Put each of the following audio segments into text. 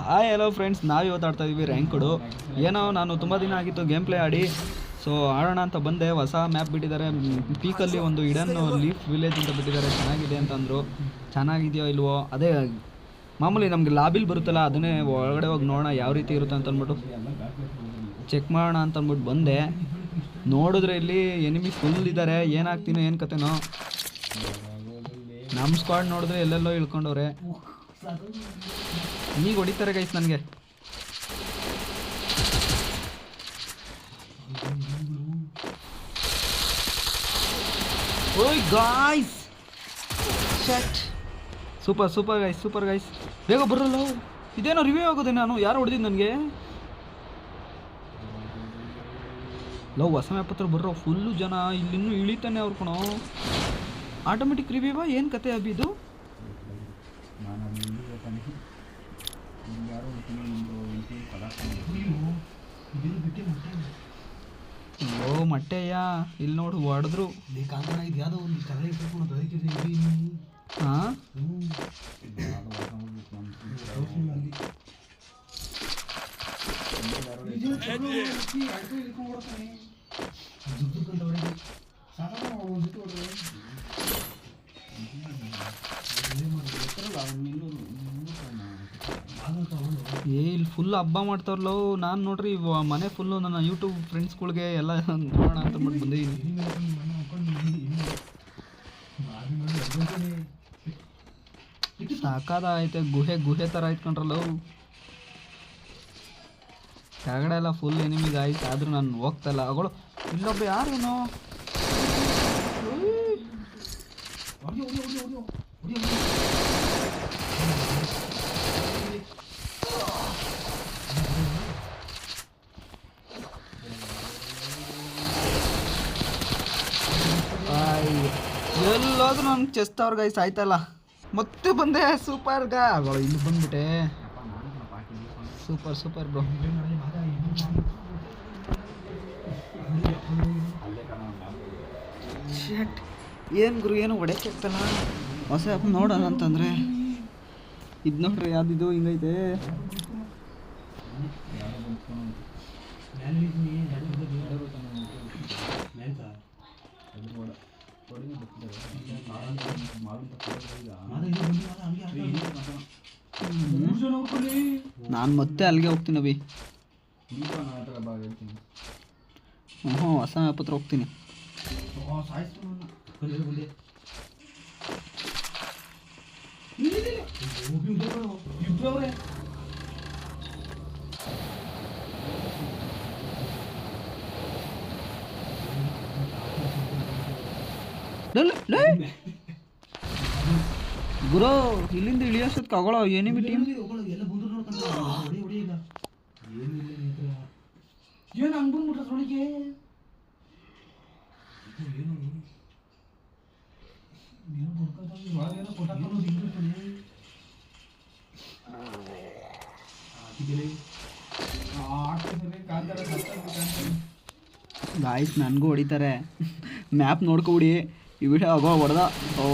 Hi hello friends ನಾವು ಇವತ್ತು ಆಡ್ತಾ ಇದೀವಿ ರ್ಯಾಂಕ್ಡು ಏನೋ ನಾನು ತುಂಬ ದಿನ ಆಗಿತ್ತು ಗೇಮ್ ಪ್ಲೇ ಆಡಿ. ಸೊ ಆಡೋಣ ಅಂತ ಬಂದೆ. ಹೊಸ ಮ್ಯಾಪ್ ಬಿಟ್ಟಿದ್ದಾರೆ. ಪೀಕಲ್ಲಿ ಒಂದು ಇಡನ್ನು ಲೀಫ್ ವಿಲೇಜ್ ಅಂತ ಬಿಟ್ಟಿದ್ದಾರೆ. ಚೆನ್ನಾಗಿದೆ ಅಂತಂದರು. ಚೆನ್ನಾಗಿದೆಯೋ ಇಲ್ವೋ? ಅದೇ, ಮಾಮೂಲಿ ನಮಗೆ ಲಾಬಿಲ್ ಬರುತ್ತಲ್ಲ, ಅದನ್ನೇ ಒಳಗಡೆ ಹೋಗಿ ನೋಡೋಣ ಯಾವ ರೀತಿ ಇರುತ್ತೆ ಅಂತ ಅಂದ್ಬಿಟ್ಟು ಚೆಕ್ ಮಾಡೋಣ ಅಂತ ಅಂದ್ಬಿಟ್ಟು ಬಂದೆ. ನೋಡಿದ್ರೆ ಇಲ್ಲಿ ಎನಿಮಿ ಫುಲ್ ಇದ್ದಾರೆ. ಏನಾಗ್ತೀನೋ ಏನು ಕತೆನೋ. ನಮ್ಮ ಸ್ಕ್ವಾಡ್ ನೋಡಿದ್ರೆ ಎಲ್ಲೆಲ್ಲೋ ಇಳ್ಕೊಂಡವ್ರೆ. ಈಗ ಹೊಡಿತಾರೆ ಗೈಸ್ ನನಗೆ. ಓಯ್ guys shut super super guys super guys ಬೇಗ ಬರಲ್ಲ ಇದೇನೋ ರಿವ್ಯೂ ಆಗೋದೆ ನಾನು? ಯಾರು ಹೊಡೆದಿದ್ದು ನನಗೆ? ಲವ್ ಹೊಸ ಮ್ಯಾಪತ್ರ ಬರೋ ಬರ್ರೋ ಫುಲ್ಲು ಜನ ಇಲ್ಲಿನ್ನೂ ಇಳಿತಾನೆ ಅವ್ರು ಕಣೋ. ಆಟೋಮೆಟಿಕ್ ರಿವ್ಯೂವಾ ಏನು ಕತೆ ಅಭಿದು ಮಟ್ಟೆಯ? ಇಲ್ಲಿ ನೋಡು ಹೊಡೆದ್ರು. ಹಾಂ ಏ, ಇಲ್ಲಿ ಫುಲ್ ಹಬ್ಬ ಮಾಡ್ತಾರಲ್ಲ. ನಾನು ನೋಡ್ರಿ ಮನೆ ಫುಲ್ಲು ನನ್ನ ಯೂಟ್ಯೂಬ್ ಫ್ರೆಂಡ್ಸ್ಗಳಿಗೆ ಎಲ್ಲ ನೋಡೋಣ ಅಂತ ಅಂದ್ಬಿಟ್ಟು ಬಂದಿದ್ದೀನಿ ಸಾಕಾದ ಐತೆ ಗುಹೆ ಗುಹೆ ಥರ ಇಟ್ಕೊಂಡ್ರಲ್ಲ. ಕೆಳಗಡೆ ಎಲ್ಲ ಫುಲ್ ಎನಿಮಿಗೆ ಆಯ್ತು, ಆದರೂ ನಾನು ಹೋಗ್ತಾಯಿಲ್ಲ ಅಗಳು ಇಲ್ಲೊಬ್ಬ ಯಾರೇನೋ ಎಲ್ಲೋದ್ರು ನನ್ಗೆ ಚೆಸ್ಟ್ ಅವ್ರ ಗೈಸ್ ಆಯ್ತಲ್ಲ. ಮತ್ತೆ ಬಂದೆ ಸೂಪರ್ ಗಾ ಇಲ್ಲಿ ಬಂದ್ಬಿಟ್ಟೆ. ಸೂಪರ್ ಸೂಪರ್ ಬ್ರೋ ಏನು ಗುರು, ಏನು ಹೊಡೆಯಕ್ಕೆ ಆಗ್ತಲ್ಲ ಹೊಸ ಆ್ಯಪ್ ನೋಡೋಣ ಅಂತಂದರೆ. ಇದು ನೋಡ್ರಿ, ಯಾವ್ದಿದು, ಹಿಂಗೈತೆ. ನಾನು ಮತ್ತೆ ಅಲ್ಲಿಗೆ ಹೋಗ್ತೀನಿ ಅಭಿ. ಹ್ಞೂ ಹೊಸ ಆ್ಯಪ್ ಹತ್ರ ಹೋಗ್ತೀನಿ ಲೇ, ಗುರು ಇಲ್ಲಿಂದ ಇಳಿಯೋಷ್ಟೊತ್ತು ಕಗೊಳ್ಳೋ ಏನಿಮಿ ಟೀಮ್ ಏನು ಹಂಗೆ ಬಂದ್ಬಿಟ್ರೆ ಸೊಳಿಗೆ ಗಾಯ್ಸ್ ನನಗೂ ಹೊಡಿತಾರೆ. ಮ್ಯಾಪ್ ನೋಡ್ಕೊಬಿಡಿ. ಈ ವಿಡಿಯೋ ಆಗೋ ಹೊಡೆದ. ಓ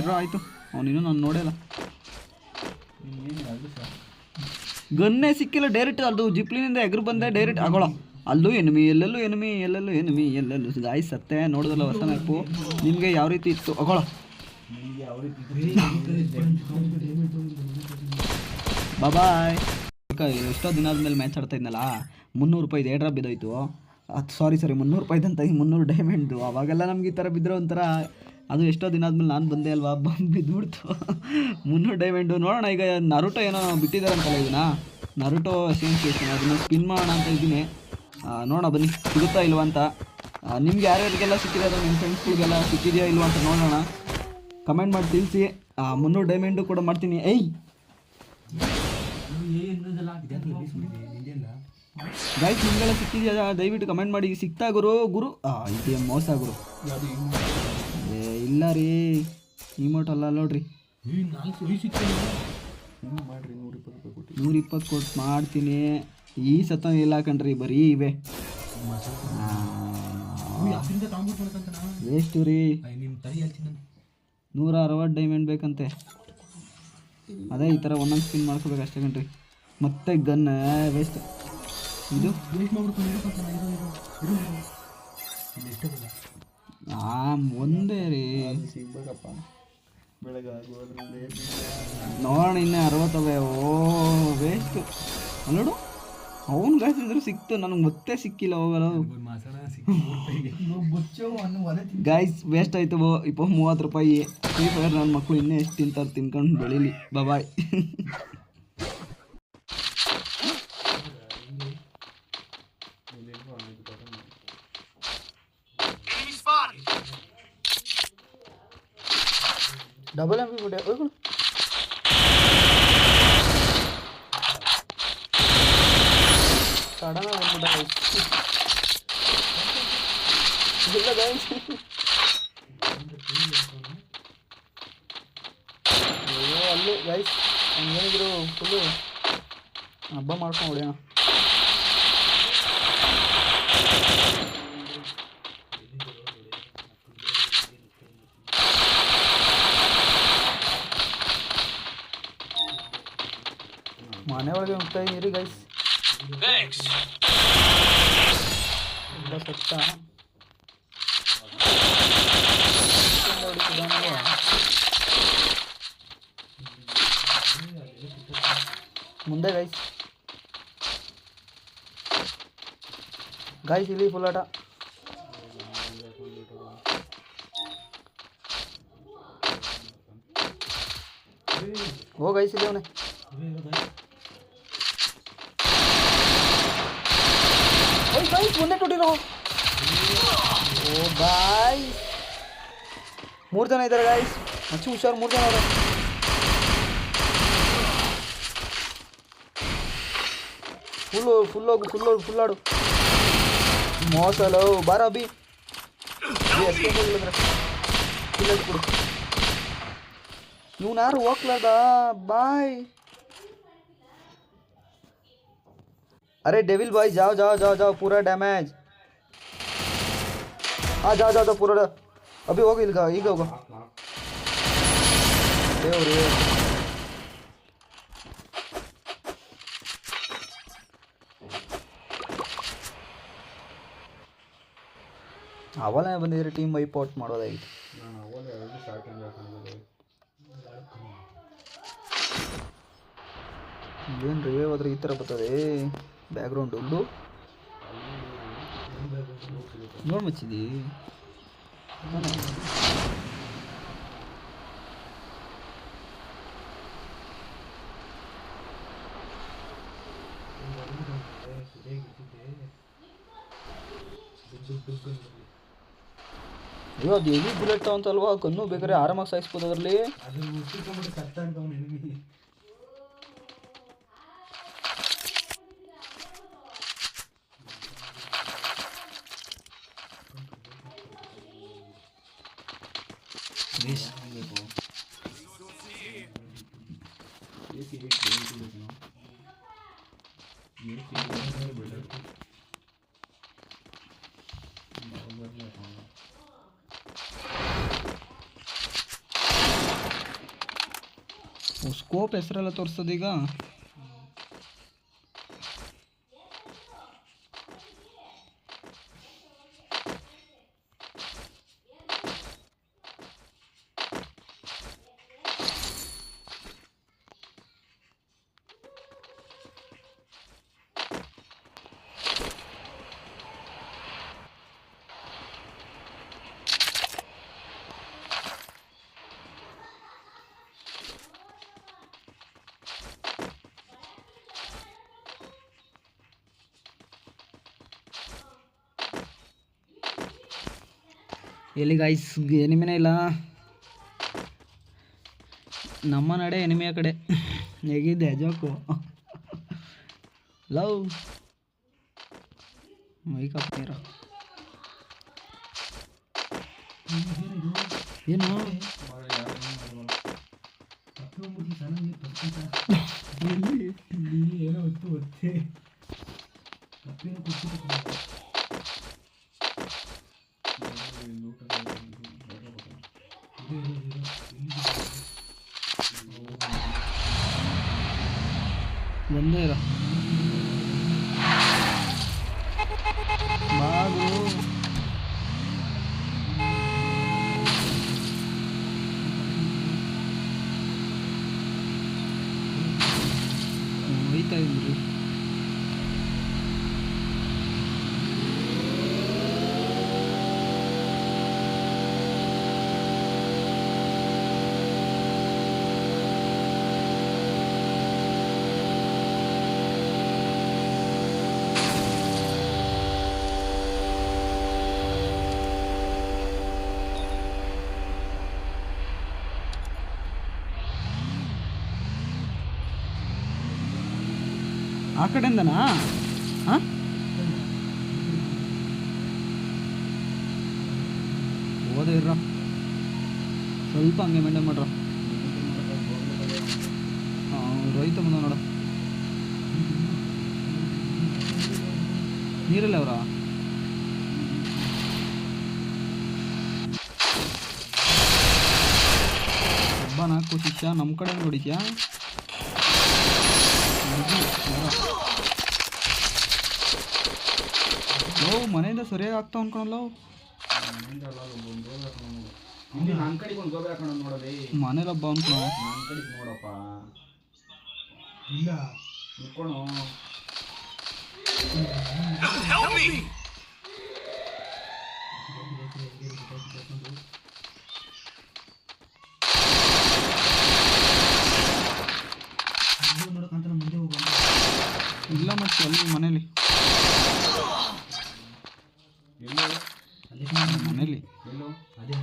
ಇರೋ ಆಯಿತು. ಅವನಿನ್ನೂ ನಾನು ನೋಡಿಲ್ಲ. ಗನ್ನೇ ಸಿಕ್ಕಿಲ್ಲ ಡೈರೆಕ್ಟ್ ಅದು ಜಿಪ್ಲಿನಿಂದ ಎಗರು ಬಂದೆ ಡೈರೆಕ್ಟ್ ಆಗೋಳ ಅಲ್ಲೂ ಎನ್ಮಿ ಎಲ್ಲೆಲ್ಲೂ ಎನ್ಮಿ ಎಲ್ಲೆಲ್ಲೂ ಎನಿಮಿ ಎಲ್ಲೆಲ್ಲೂ. ಗಾಯ್ಸ್ ಸತ್ತೆ, ನೋಡಿದಲ್ಲ ಹೊಸ ಮ್ಯಾಪು ನಿಮಗೆ ಯಾವ ರೀತಿ ಇತ್ತು? ಅಗೋಳ. ಬಾಬಾಯ್ ಎಷ್ಟೋ ದಿನ ಆದ್ಮೇಲೆ ಮ್ಯಾಚ್ ಆಡ್ತಾ ಇದ್ನಲ್ಲ? ಮುನ್ನೂರು ರೂಪಾಯಿ ಏಡ್ರ ಬಿದ್ದೋಯ್ತು. ಅದು ಸಾರಿ ಸರಿ ಮುನ್ನೂರು ರೂಪಾಯಿ ಅಂತ ಮುನ್ನೂರು ಡೈಮಂಡು ಅವಾಗೆಲ್ಲ ನಮ್ಗೆ ಈ ಥರ ಬಿದ್ದರೆ ಒಂಥರ ಅದು ಎಷ್ಟೋ ದಿನ ಆದ್ಮೇಲೆ ನಾನು ಬಂದೆ ಅಲ್ವಾ? ಬಂದು ಬಿದ್ದುಬಿಡ್ತು. ಮುನ್ನೂರು ಡೈಮಂಡು ನೋಡೋಣ, ಈಗ ನರುಟೋ ಏನೋ ಬಿಟ್ಟಿದ್ದಾರೆ ಅಂತಲ್ಲ ಇದನ್ನ. ನರುಟೋ ಸೇಮ್ ಅದನ್ನು ಸ್ಪಿನ್ ಮಾಡೋಣ ಅಂತ ಇದ್ದೀನಿ. ನೋಡೋಣ, ಬನ್ನಿ. ಸಿಗುತ್ತಾ ಇಲ್ವಾ ಅಂತ. ನಿಮ್ಗೆ ಯಾರ್ಯಾರಿಗೆಲ್ಲ ಸಿಕ್ಕಿದೆ ಅದು? ನಿಮ್ಮ ಫ್ರೆಂಡ್ಸ್ಗಳಿಗೆಲ್ಲ ಸಿಕ್ಕಿದೆಯಾ ಇಲ್ವಾ ಅಂತ ನೋಡೋಣ. ಕಮೆಂಟ್ ಮಾಡಿ ತಿಳಿಸಿ. ಮುನ್ನೂರು ಡೈಮಂಡು ಕೂಡ ಮಾಡ್ತೀನಿ. ಏಯ್! ಗೈಸ್ ನಿಮ್ಗೆಲ್ಲ ಸಿಕ್ಕಿದೆಯಾ? ದಯವಿಟ್ಟು ಕಮೆಂಟ್ ಮಾಡಿ. ಸಿಕ್ತಾ ಗುರು ಗುರು? ಇದು ಮೋಸ ಗುರು? ಏ, ಇಲ್ಲ ರೀ. ಇಮೋಟ್ ಅಲ್ಲ ನೋಡ್ರಿ. ನೂರ ಇಪ್ಪತ್ತು ಕೊಟ್ಟು ಮಾಡ್ತೀನಿ. ಈ ಸತ ಇಲ್ಲ ಕಣ್ರಿ, ಬರೀ ಇವೆ. ವೇಸ್ಟು ರೀ. ನೂರ ಅರವತ್ತು ಡೈಮಂಡ್ ಬೇಕಂತೆ. ಅದೇ ಈ ಥರ ಒಂದೊಂದು ಸ್ಪಿನ್ ಮಾಡ್ಕೋಬೇಕು ಅಷ್ಟೇ ಕಣ್ರಿ. ಮತ್ತೆ ಗನ್ ವೇಸ್ಟ್ ಇದು? ವೇಟ್ ಇರು ಸ್ವಲ್ಪ ಇರು ಇರು ಇರು ಇರು ಇಲ್ಲಿ ಎಷ್ಟೇ ಬಲ್ಲ ಆ, ಒಂದೇ ರೀ. ಸಿಗ್ಬೇಕಪ್ಪ ನೋಡೋಣ ಇನ್ನೇ ಅರವತ್ತವೆ ಓ ವೇಸ್ಟ್ ನೋಡು. ಅವ್ನು ಗಾಯ್ಸಿದ್ರು ಸಿಕ್ತು. ನನಗೆ ಮತ್ತೆ ಸಿಕ್ಕಿಲ್ಲ ಹೋಗಲ್ಲ ಗಾಯ್ಸ್ ವೇಸ್ಟ್ ಆಯ್ತು ಬೋ. ಇಪ್ಪ, ಮೂವತ್ತು ರೂಪಾಯಿ. ಫ್ರೀ ಫೈರ್ ನನ್ನ ಮಕ್ಕಳು ಇನ್ನೂ ಎಷ್ಟು ತಿಂತಾರೆ ತಿನ್ಕೊಂಡು ಬೆಳೀಲಿ. ಬಾಯ್ ಡಬಲ್ ಎಂ ಪಿ ಬಿಡಿ ಹೋಗ್ಬಿಡು ಸಡನ್ ಬಂದ್ಬಿಟ್ಟ ಇಲ್ಲ ಗೈಸ್ ಅಯ್ಯೋ ಅಲ್ಲಿ ಗೈಸ್ ಹಂಗೇನಿದ್ರು ಫುಲ್ಲು ಹಬ್ಬ ಮಾಡ್ಕೊಂಡು ಹೊಡೆಯೋಣ ಮನೆ ಒಳಗೆ ಹೋಗ್ತಾ ಇರಿ ಗೈಸ್ ತುಂಬ ಸತ್ತ ಹೊಡಿತಿದ್ದಾನಲ್ವ? ಮುಂದೆ ಗೈಸ್ ಗಾಯ್ಸ್ ಇಲ್ಲಿ ಫುಲ್ ಆಟ ಓ ಗೈಸ್ ಇಲ್ಲಿ ಅವನೇ ಓಯ್ ಗೈಸ್ ಮುಂದೆ ಕೊಟ್ಟಿರೋ ಓ ಬಾಯ್ ಮೂರು ಜನ ಇದ್ದಾರೆ ಗಾಯ್ಸ್ ಮಚ್ಚು ಹುಷಾರು ಮೂರು ಜನ ಅವ್ರೆ ಫುಲ್ಲು ಫುಲ್ ಹೋಗು ಫುಲ್ ಹೋಗು ಫುಲ್ ಆಡು ಮೋಸಲು ಬಾರ ಬಿ ಎಸ್ಕೇಪ್ ಹೋಗಿಲ್ಲಂದ್ರೆ ಫುಲ್ ಕೊಡು ಇವ್ನು ಯಾರು ಹೋಗ್ಲಾರ್ದ ಬಾಯ್ अरे डेविल भाई जाओ जाओ जाओ जाओ पूरा डैमेज हाँ जाओ जाओ जाओ पूरा अभी ಹೋಗಿ ಈಗ ಈಗ ಹೋಗು ದೇವ್ರಿ ಅವಲೇ ಬಂದಿದ್ರೆ ಟೀಮ್ ವೈಪ್ ಔಟ್ ಮಾಡೋದಾಗಿತ್ತು ನಾನು ಅವಾಗ ಎರಡು ಸ್ಟಾರ್ಟಿಂಗ್ ಹಾಕೊಂಡಿದ್ದೆ ಏನು ರಿವೇ ಹೋದ್ರೆ ಈ ಥರ ಬರ್ತದೆ ಬ್ಯಾಕ್ಗ್ರೌಂಡ್ ಉಲ್ಲು ನೋಡಿ ಮಚ್ಚಿದಿ ಅಯ್ಯೋ ಅದು ಹೆವಿ ಬುಲೆಟ್ ಅಂತಲ್ವಾ ಕಣ್ಣು ಬೇಕಾದ್ರೆ ಆರಾಮಾಗಿ ಸಾಯಿಸ್ಬೋದು ಅದರಲ್ಲಿ ಸ್ಕೋಪ್ ಹೆಸರೆಲ್ಲ ತೋರಿಸ್ತದೀಗ ಎಲ್ಲಿ ಗಾಯ್ಸ್ ಎನಿಮಿನೇ ಇಲ್ಲ. ನಮ್ಮ ನಡೆ ಎನಿಮಿಯ ಕಡೆ. ಹೇಗಿದೆ ಜೋಕು? ಲವ್ ಮೈಕಪ್ ಏನೋ? ಕಡೆಯಿಂದನಾ? ಓದೇ ಇರ್ರ. ಸ್ವಲ್ಪ ಹಂಗೆ ಮೇಂಟೈನ್ ಮಾಡ್ರ. ರೈತ ಬಂದ ನೋಡ. ನೀರಲ್ಲ ಅವರ? ಹಬ್ಬ ನಾಲ್ಕು ಶಿಷ್ಯ ನಮ್ಮ ಕಡೆ ನೋಡಿದ್ಯಾ ಲೋ ಮನೆಯಿಂದ ಸರಿಯಾಗಿ ಆಗ್ತಾವ ಅನ್ಕೊಳಲ್ಲ ಇಲ್ಲಿ ನನ್ನ ಕಡೆಗೆ ಒಂದು ಗೋಬಿ ಹಾಕೊಂಡು ನೋಡೋದೇ. ಮನೇಲಿ ಹಬ್ಬ ಅನ್ಕೊಳ ನನ್ನ ಕಡೆಗೆ ನೋಡಪ್ಪ. ಇಲ್ಲ ಮುಂದೆ ಹೋಗೋಣ ಇಲ್ಲ ಮತ್ತೆ ಅಲ್ಲಿ ಮನೇಲಿ ಎಲ್ಲೋ ಮನೇಲಿ ಎಲ್ಲೋ ಅದೇ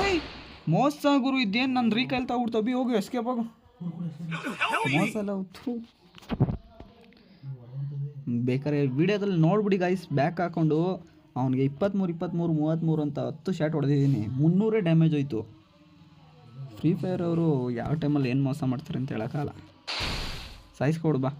ಓಯ್ ಮೋಸ ಗುರು, ಇದೇನು ನನ್ನ ರೀಕೈಲ್ ತಗೊಡ್ತಾ ಬಿ ಹೋಗು ಎಸ್ಕೇಪ್ ಆಗು. ಮೋಸ ಥು. ಬೇಕಾದ್ರೆ ವಿಡಿಯೋದಲ್ಲಿ ನೋಡ್ಬಿಡಿ ಗೈಸ್ ಬ್ಯಾಕ್ ಹಾಕೊಂಡು. ಅವನಿಗೆ ಇಪ್ಪತ್ತ್ಮೂರು ಇಪ್ಪತ್ತ್ಮೂರು ಮೂವತ್ತ್ಮೂರು ಅಂತ ಹತ್ತು ಶಾಟ್ ಹೊಡೆದಿದ್ದೀನಿ. ಮುನ್ನೂರೇ ಡ್ಯಾಮೇಜ್ ಹೋಯ್ತು. ಫ್ರೀ ಫೈರ್ ಅವರು ಯಾವ ಟೈಮಲ್ಲಿ ಏನು ಮೋಸ ಮಾಡ್ತಾರೆ ಅಂತ ಹೇಳೋಕ್ಕಲ್ಲ ಸಾಯಿಸ್ಕೊಡು ಬಾ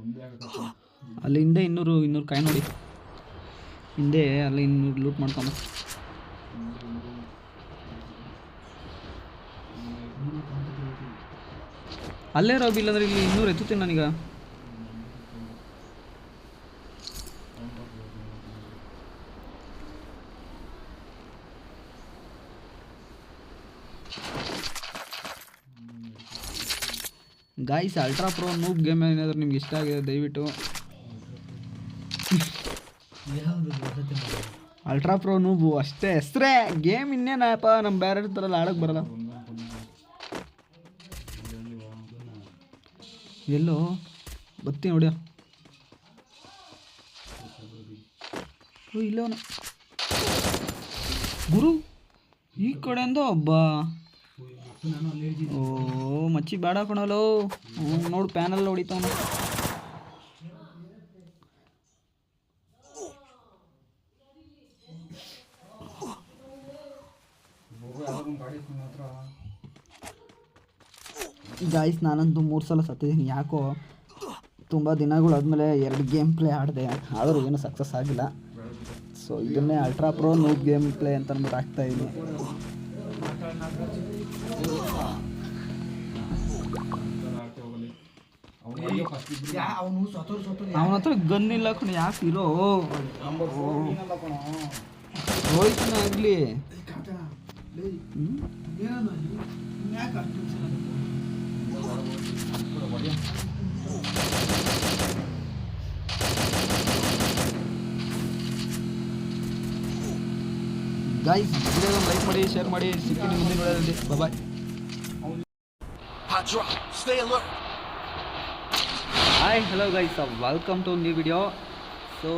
ಒಂದೇ ಆಗತ್ತೆ ಅಲ್ಲಿ ಹಿಂದೆ ಇನ್ನೂರು ಇನ್ನೂರು ಕಾಯಿ ನೋಡಿ ಹಿಂದೆ ಅಲ್ಲಿ ಲೂಟ್ ಮಾಡ್ಕೊಂಡು. ಅಲ್ಲೇ ರೋಬಿ ಇಲ್ಲಂದ್ರೆ ಇಲ್ಲಿ ಇನ್ನೂರು ಎತ್ತುತ್ತೆ ನಾನೀಗ. Guys ultra pro noob game ಏನಾದರೂ ನಿಮ್ಗೆ ಇಷ್ಟ ಆಗಿದೆ, ದಯವಿಟ್ಟು. ಅಲ್ಟ್ರಾ ಪ್ರೋ ನೂಬು ಅಷ್ಟೇ. ಹೆಸ್ರೇ ಗೇಮ್ ಇನ್ನೇನಪ್ಪ? ನಮ್ಮ ಬೇರೆ ಥರ ಆಡೋಕ್ಕೆ ಬರಲ್ಲ. ಎಲ್ಲೋ? ಬತ್ತೀನಿ ಹೊಡಿಯೋ. ಓ ಇಲ್ಲವನ ಗುರು, ಈ ಕಡೆಯಿಂದ ಒಬ್ಬ ಓ, ಮಚ್ಚಿ ಬೇಡ ಕಣಲೋ. ನೋಡು, ಪ್ಯಾನಲ್ ಹೊಡಿತಾವನ. ಗಾಯ್ಸ್ ನಾನಂತೂ ಮೂರು ಸಲ ಸತ್ತಿದ್ದೀನಿ. ಯಾಕೋ ತುಂಬ ದಿನಗಳಾದ್ಮೇಲೆ ಎರಡು ಗೇಮ್ ಪ್ಲೇ ಆಡಿದೆ. ಆದರೂ ಏನೂ ಸಕ್ಸಸ್ ಆಗಿಲ್ಲ. ಸೊ ಇದನ್ನೇ ultra pro noob game play ಅಂತ ಅಂದ್ಬಿಟ್ಟು ಆಗ್ತಾ ಇದ್ದೀನಿ ಅವನು ಸತ್ತೋರು ಸತ್ತೋರು ಅವನ ಹತ್ರ ಗನ್ ಇಲ್ಲ ಕಣ ಯಾಕೆ ಇರೋ? ಹೋಯ್ತಾನೆ ಆಗಲಿ. ಗಾಯ್ಸ್ ವಿಡಿಯೋನ ಲೈಕ್ ಮಾಡಿ ಶೇರ್ ಮಾಡಿ ಸಿಕ್ಕಿ ಮುಂದಿನ ವಿಡಿಯೋದಲ್ಲಿ. Bye. Hi hello guys welcome to new video so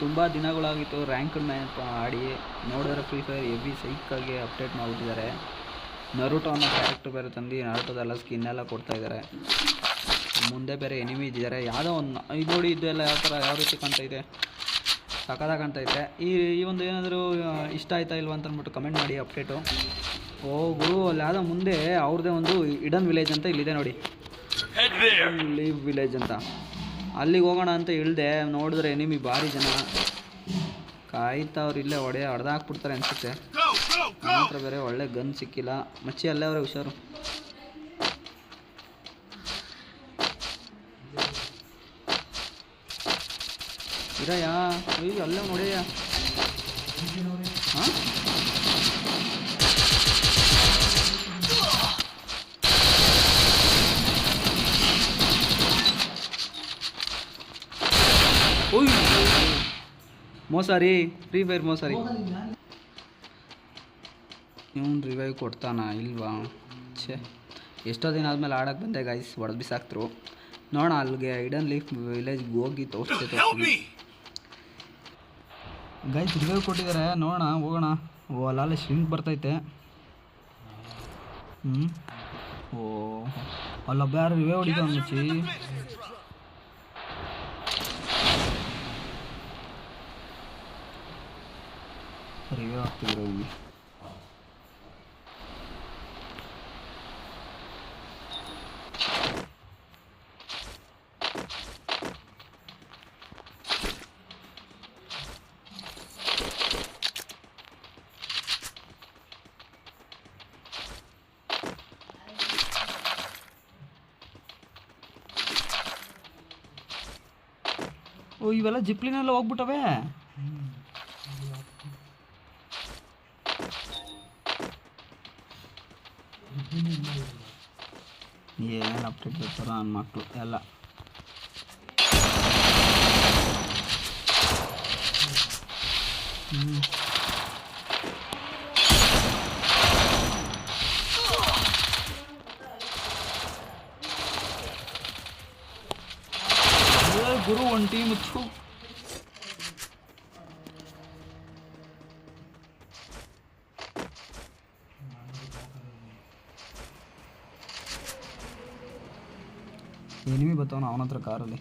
ತುಂಬ ದಿನಗಳಾಗಿತ್ತು ರ್ಯಾಂಕ್ ಮ್ಯಾಪ್ ಆಡಿ ನೋಡಿದ್ರೆ ಫ್ರೀ ಫೈರ್ ಎವಿ ಸೈಕಾಗಿ ಅಪ್ಡೇಟ್ ಮಾಡಿಬಿಟ್ಟಿದ್ದಾರೆ ನರುಟೋ ಅನ್ನೋ ಕ್ಯಾರೆಕ್ಟರ್ ಬೇರೆ ತಂದು ನರುಟೋದೆಲ್ಲ ಸ್ಕಿನ್ ಎಲ್ಲ ಕೊಡ್ತಾ ಇದ್ದಾರೆ ಮುಂದೆ ಬೇರೆ ಎನಿಮಿ ಇದ್ದಾರೆ ಯಾವುದೋ ಒಂದು ಇದು ನೋಡಿ ಇದೆಲ್ಲ ಯಾವ ಥರ ಯಾವ ರೀತಿ ಕಾಣ್ತಾ ಇದೆ? ಸಕದಾಗ ಕಾಣ್ತಾ ಇದೆ. ಈ ಈ ಒಂದು ಏನಾದರೂ ಇಷ್ಟ ಆಯ್ತಾ ಇಲ್ವಾ ಅಂತ ಅಂದ್ಬಿಟ್ಟು ಕಮೆಂಟ್ ಮಾಡಿ ಅಪ್ಡೇಟು ಓ ಗುರು ಅಲ್ಲಿ ಯಾವುದೋ ಮುಂದೆ ಅವ್ರದ್ದೇ ಒಂದು ಇಡನ್ ವಿಲೇಜ್ ಅಂತ ಇಲ್ಲಿದೆ ನೋಡಿ. ಲೀವ್ ವಿಲೇಜ್ ಅಂತ. ಅಲ್ಲಿಗೆ ಹೋಗೋಣ ಅಂತ ಇಳ್ದೆ ನೋಡಿದ್ರೆ ಎನಿಮಿ ಭಾರಿ ಜನ. ಕಾಯ್ತಾ ಅವ್ರು ಇಲ್ಲೇ ಹೊಡೆ ಹೊಡೆದಾಕ್ಬಿಡ್ತಾರೆ ಅನ್ಸುತ್ತೆ. ಹತ್ರ ಬೇರೆ ಒಳ್ಳೆ ಗನ್ ಸಿಕ್ಕಿಲ್ಲ. ಮಚ್ಚಿ ಅಲ್ಲೇ ಅವ್ರೆ ಹುಷಾರು. ಇರಯ್ಯ ಅಯ್ಯೋ ಅಲ್ಲೇ ನೋಡಿಯ ಹಾಂ? ಓಯ್ ಮೋಸ ರೀ ಫ್ರೀ ಫೈರ್ ಮೋಸಾರಿ. ಇವನು ರಿವೈವ್ ಕೊಡ್ತಾನ ಇಲ್ವಾ? ಛೇ ಎಷ್ಟೋ ದಿನ ಆದಮೇಲೆ ಆಡಕ್ಕೆ ಬಂದೆ ಗೈಸ್ ಹೊಡೆದು ಬಿಸಾಕ್ತರು. ನೋಡೋಣ ಅಲ್ಲಿಗೆ ಐಡನ್ ಲೀಫ್ ವಿಲೇಜ್ಗೆ ಹೋಗಿ ತೋರಿಸ್ತೈತೆ ಗೈಸ್ ರಿವೈವ್ ಕೊಟ್ಟಿದ್ದಾರೆ ನೋಡೋಣ ಹೋಗೋಣ. ಓ ಅಲ್ಲಲ್ಲಿ ಶ್ರಿಂಕ್ ಬರ್ತೈತೆ. ಹ್ಞೂ ಓ ಅಲ್ಲೊಬ್ಬ ಯಾರು ರಿವೈವ್ ಹೊಡಿತಾವ ಮುಚ್ಚಿ ರಿವೈವ್ ಆಗ್ತಿದ್ರು ಇಲ್ಲಿ ಓ ಇವೆಲ್ಲ ಜಿಪ್ಲಿನೆಲ್ಲ ಹೋಗ್ಬಿಟ್ಟವೆ? ಏನು ಅಪ್ಡೇಟ್ ಬರ್ತಾರ ನನ್ನ ಮಕ್ಕಳು ಎಲ್ಲ. ಹ್ಞೂ ಏ ಗುರು ಒಂದು ಟೀಮ್ ಮುಚ್ಚು ಎನಿಮಿ ಬರ್ತಾವನ ಅವನ ಹತ್ರ ಕಾರಲ್ಲಿ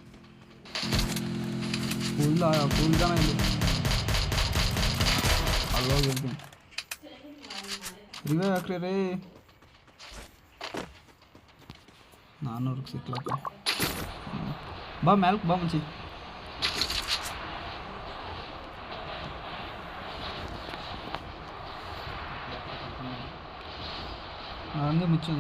ಫುಲ್ ಫುಲ್ ಜನ ಇಲ್ಲಿ ಅಲ್ಲೋಗಿರ್ತೀನಿ ರಿವೇ ಹಾಕ್ರಿ ರೀ ನಾನ್ನೂರಕ್ಕೆ ಸಿಕ್ಲಕ್ಕ ಬಾ ಮ್ಯಾಲ್ಕ್ ಬಾ ಮುಂಚಿ ಹಂಗೆ ಮುಚ್ಚು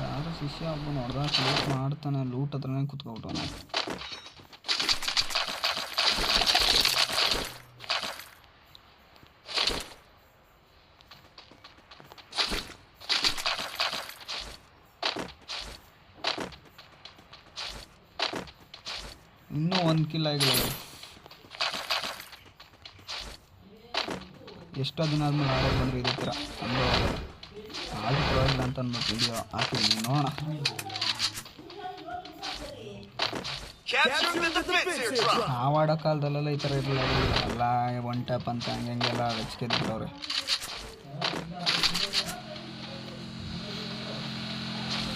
ಯಾರು ಶಿಷ್ಯ ಒಬ್ಬ ನೋಡ್ದ ಲೂಟ್ ಮಾಡ್ತಾನೆ ಲೂಟ್ ಹತ್ರನೇ ಕುತ್ಕೊಬಿಟ್ಟವನೆ ಇನ್ನೂ ಈಗ. ಎಷ್ಟೋ ದಿನ ಆದ್ಮೇಲೆ ಆಡೋದು ಬಂದರೆ ಇದೇ ಥರ. ಒಂದು ಆಗಿ ಪರವಾಗಿಲ್ಲ ಅಂತ ಅಂದ್ಬಿಟ್ಟು ವಿಡಿಯೋ ಹಾಕಿದ್ದೀನಿ. ನೋಡೋಣ. ನಾವು ಆಡೋ ಕಾಲದಲ್ಲೆಲ್ಲ ಈ ಥರ ಇರಲಿಲ್ಲ. ಎಲ್ಲ ಒನ್ ಟ್ಯಾಪ್ ಅಂತ ಹಂಗೆ ಹಂಗೆಲ್ಲ ಹಚ್ಕೆದ್ಬಿಟ್ಟವ್ರೆ.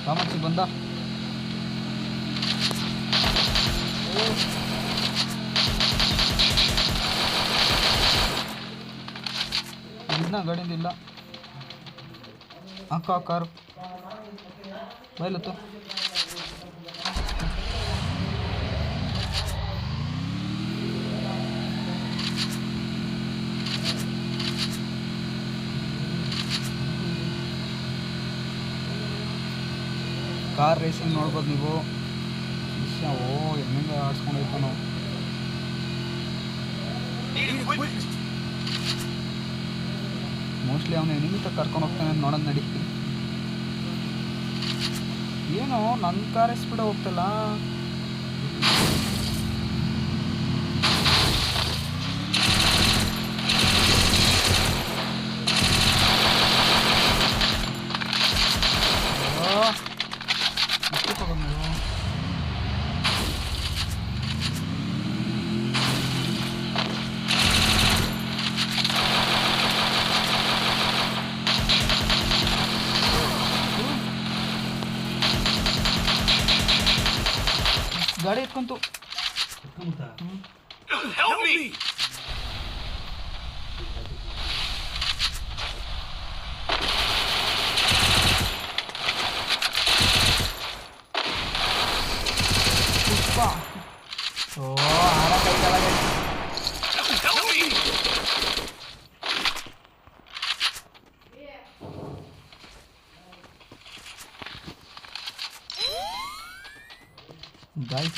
ಕಾಮರ್ಸಿ ಬಂದ? ಗಾಡಿಯಿಂದ ಇಲ್ಲ. ಅಕ್ಕ ಕಾರು ಬೈಲತ್ತು? ಕಾರ್ ರೇಸಿಂಗ್ ನೋಡ್ಬೋದು ನೀವು. ವಿಷಯ, ಓ, ಹೆಂಗೆ ಆಡ್ಸ್ಕೊಂಡು ಹೋಯ್ತು ನಾವು. ಮೋಸ್ಟ್ಲಿ ಅವನು ತಕ್ಕ ಕರ್ಕೊಂಡು ಹೋಗ್ತಾನೆ ನೋಡೋದು ನಡೀತಿ ಏನೋ ನನ್ನ ಕಾರ್ ಸ್ಪೀಡ ಹೋಗ್ತಲ್ಲ.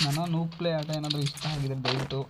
ನನ್ನ ನೂಕ್ ಪ್ಲೇ ಆಟ ಏನಾದರೂ ಇಷ್ಟ ಆಗಿದೆ ದಯವಿಟ್ಟು.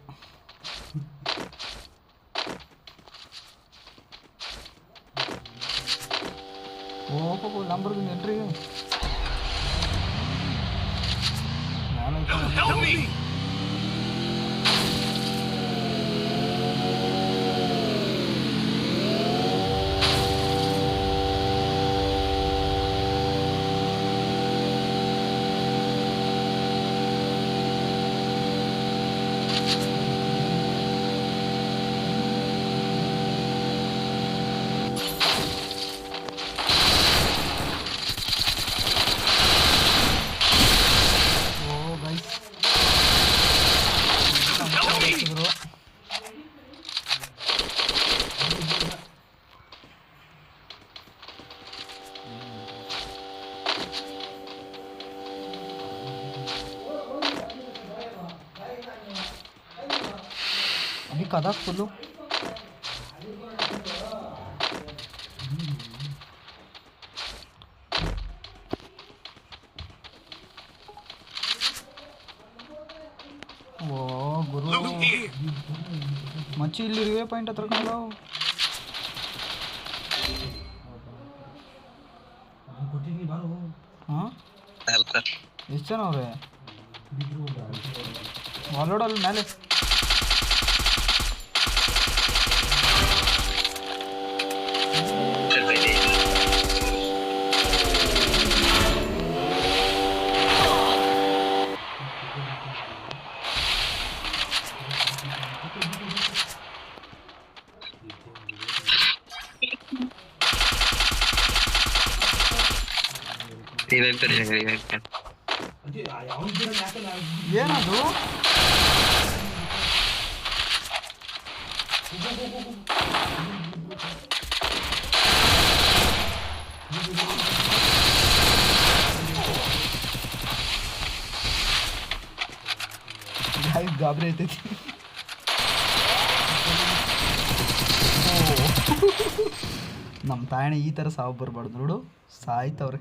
ಅಲ್ಲಿ ಕದ ಫುಲ್ಲು ವಾ ಗುರು ಮಚ್ಚಿ ಇಲ್ಲಿ ರಿವೇ ಪಾಯಿಂಟ್ ಹತ್ರ ಕಂಡು ಎಷ್ಟು ಜನ ಅವ್ರೆ? ವಾಲೋಡಲ್ಲಿ ಮೇಲೆ. ಏನದು ಗಾಬರಿ ಐತೈತಿ ನಮ್ಮ ತಾಯಣೆ ಈ ಥರ ಸಾವು ಬರಬಾರ್ದು ನೋಡು. ಸಾಯ್ತವ್ರೆ.